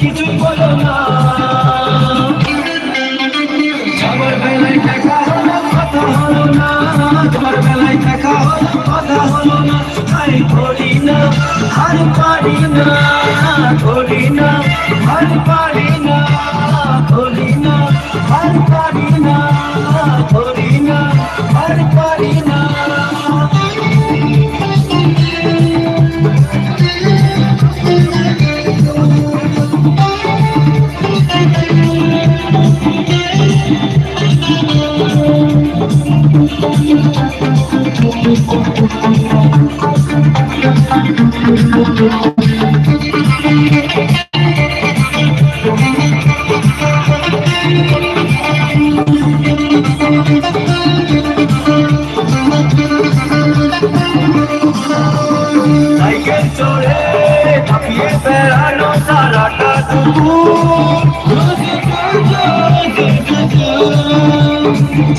কিছুই বলো না আমার বেলায় দেখা হলো কথা হলো না তোমার বেলায় দেখা হলো কথা হলো না আরে করি না আর পারি না করি না আর পারি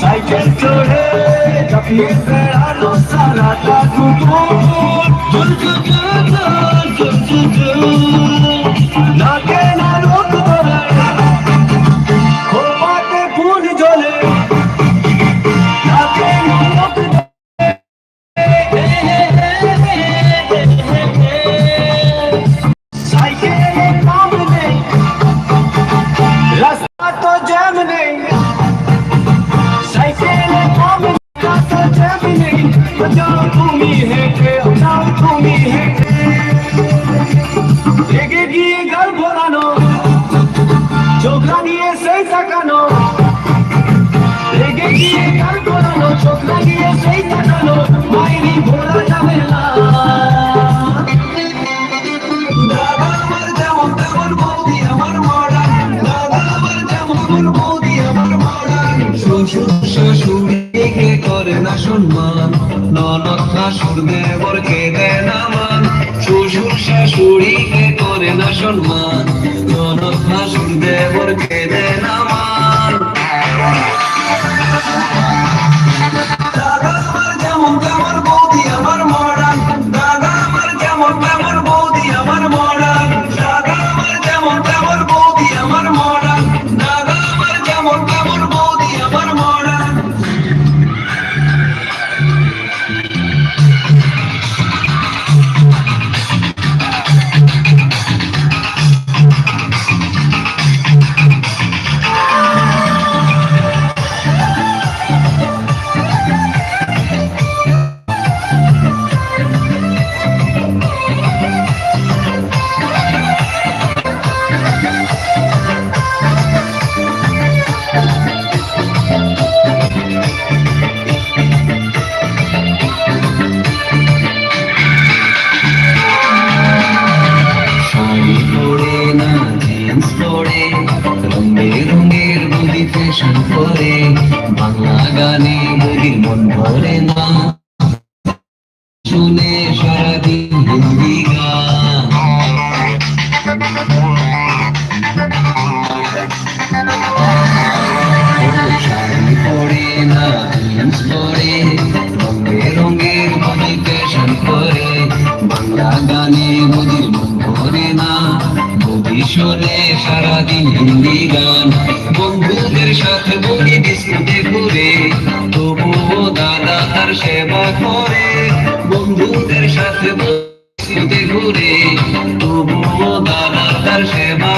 সাইকেল চড়ে কাঁপিয়ে বেড়ানো সারাটা দুপুর सामने মডার্ন শ্বশুর শাশুড়িকে করে না সম্মান ননদ শাশুর দেবরকে দেয় না মান শ্বশুর শাশুড়িকে করে না সম্মান ননদ শাশুর দেবরকে দেয় না শাড়ি পরে না জিন্স পরে রঙে রঙের ফ্যাশন করে বাংলা গানে মুদির মন ভরে না মুদি শোনে সারাদিন হিন্দি গান বন্ধুদের সাথে বলি, বিস্কুটে ঘুরে, তবুও দাদা তার সেবা করে। বন্ধুদের সাথে ঘুরে তবুও দাদা তার সেবা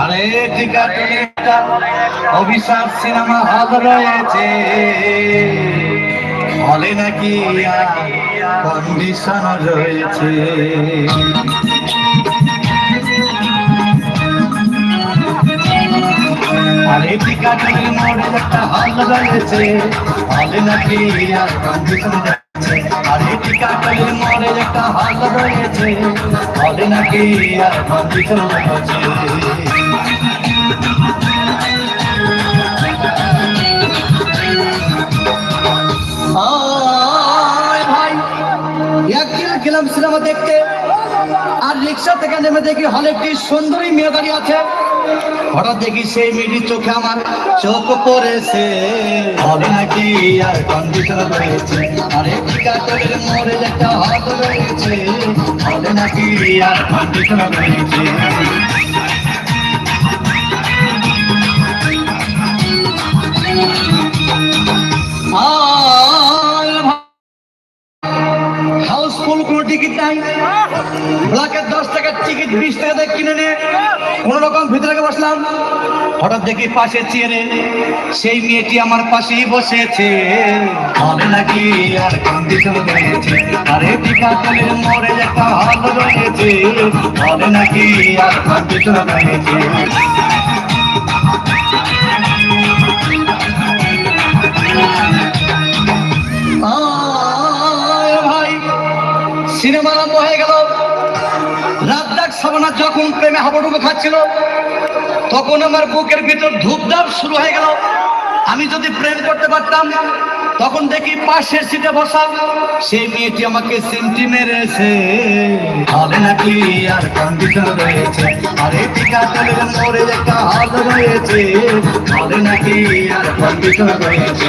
আরে টিকাটুলি অভিশাপ সিনেমা হল রয়েছে। হলে নাকি কন্ডিশন রয়েছে। আরে টিকাটুলি মোড়ে একটা হল রয়েছে। হলে নাকি কন্ডিশন আরে একদিন গেলাম সিনেমা দেখতে। আর রিক্সা থেকে নেমে দেখি হলে একটি সুন্দরী মেয়ে দাঁড়িয়ে আছে। হঠাৎ দেখি সেই মেয়েটির চোখে আমার চোখ পড়েছে। হবে নাকি আর কন্ডিশন রয়েছে? আরে মরে রয়েছে। হবে নাকি আর কন্ডিশন টিকিট বিশ টাকা দিয়ে কিনে নিয়ে কোন রকম ভিতরে বসলাম। হঠাৎ দেখি পাশে চেয়ারে সেই মেয়েটি আমার পাশেই বসেছে। মনে নাকি? আর কন্ডিশন রয়েছে। আরে টিকা তলের মরে একটা হল রয়েছে। মনে নাকি? আর কন্ডিশন রয়েছে। যখন প্রেমে হাবুডুবু খাচ্ছিল, তখন আমার বুকের ভিতর ধূপধাপ শুরু হয়ে গেল। আমি যদি প্রেম করতে পারতাম, তখন দেখি পাশের সিটে বসা সেই মেয়েটি আমাকে সিমটি মেরেছে। হবে নাকি আর কন্ডিশন রয়েছে? আরে টিকা তলের মোড়ে একটা হল রয়েছে। হবে নাকি আর কন্ডিশন রয়েছে?